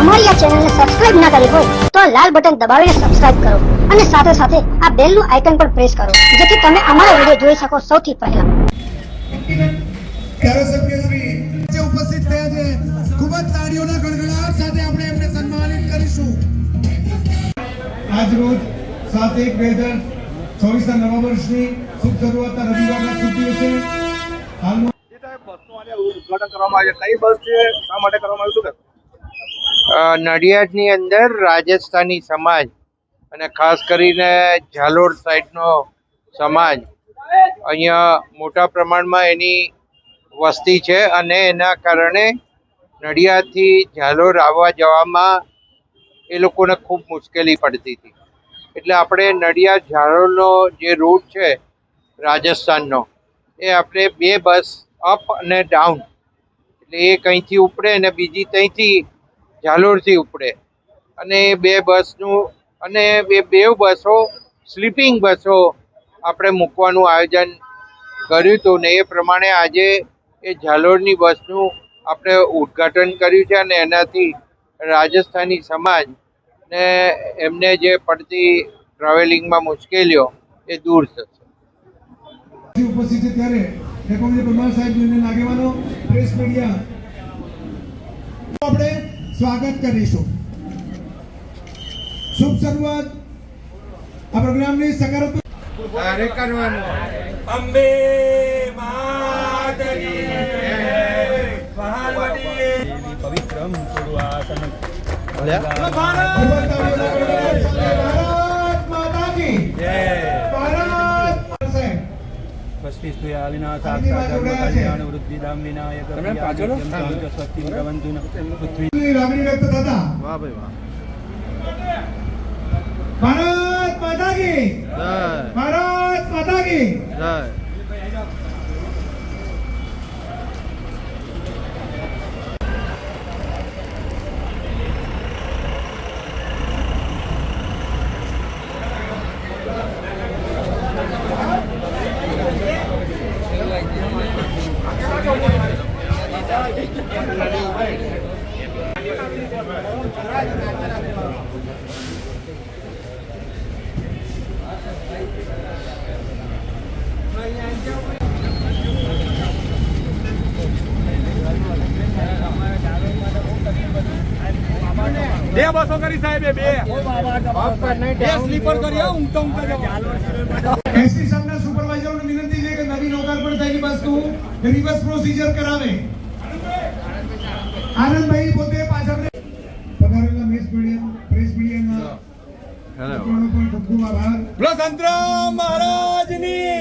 અમારી આ ચેનલને સબસ્ક્રાઇબ ના કરી હોય તો આ લાલ બટન દબાવીને સબસ્ક્રાઇબ કરો અને સાથે સાથે આ બેલનું આઇકન પણ પ્રેસ કરો જેથી તમે અમારા વીડિયો જોઈ શકો સૌથી પહેલા. ધારાસભ્ય શ્રી જે ઉપસ્થિત થયા છે. ખૂબ જ તાળીઓના ગણગણાટ સાથે આપણે એમને સન્માનિત કરીશું. આજ રોજ સાત એક બે હજાર ચોવીસ ના શુભ શરૂઆતના રવિવારના શુભ દિવસે હાલમાં જે સાહેબ બસનું આજે ઉદ્ઘાટન કરવામાં આવ્યું કઈ બસ છે? શા માટે કરવામાં આવ્યું? શું નડિયાદની અંદર રાજસ્થાની સમાજ અને ખાસ કરીને ઝાલોર સાઈડનો સમાજ અહીંયા મોટા પ્રમાણમાં એની વસ્તી છે અને એના કારણે નડિયાદથી ઝાલોર આવવા જવામાં એ લોકોને ખૂબ મુશ્કેલી પડતી હતી. એટલે આપણે નડિયાદ ઝાલોરનો જે રૂટ છે રાજસ્થાનનો, એ આપણે બે બસ અપ અને ડાઉન એટલે એ કંઈથી ઉપડે અને બીજી ત્યાંથી ઝાલોરથી ઉપડે. અને બે બસનું, અને એ બે બસો, સ્લીપિંગ બસો આપણે મૂકવાનું આયોજન કર્યું હતું ને એ પ્રમાણે આજે એ ઝાલોરની બસનું આપણે ઉદ્ઘાટન કર્યું છે અને એનાથી રાજસ્થાની સમાજ ને એમને જે પડતી ટ્રાવેલિંગમાં મુશ્કેલીઓ એ દૂર થશે. આપણે સ્વાગત કરીશું. શુભ શરૂઆત આ પ્રોગ્રામની સકારાત્મક તારે અંબે માતની મહાનવતી પવિત્રમ પૂર્વાસનમ ભારત માતા કી ભારત માતા સાહેબ સ્વસ્તિસ્તુયા વિનાશાક્ષાત ધર્મ કલ્યાણ વૃદ્ધિધામ વિનાયક સ્વસ્તિ પ્રવંતુ પૃથ્વી લાગણી વ્યક્ત થતા વાહ ભાઈ વાહ ભારત માતા કી ભારત માતા કી બે બસો કરી સાહેબ, બે. બે સ્લીપર કરી ઊંઘતા ઊંઘતા એસટી વિનંતી છે કે નવી લોકાર્પણ થયેલી બસનું રિવર્સ પ્રોસીજર કરાવે. આનંદભાઈ પોતે મેસ મીડિયા પ્રેસ મીડિયાના મિત્રોનો ખૂબ ખૂબ આભાર. બોલો સંતરામ મહારાજની.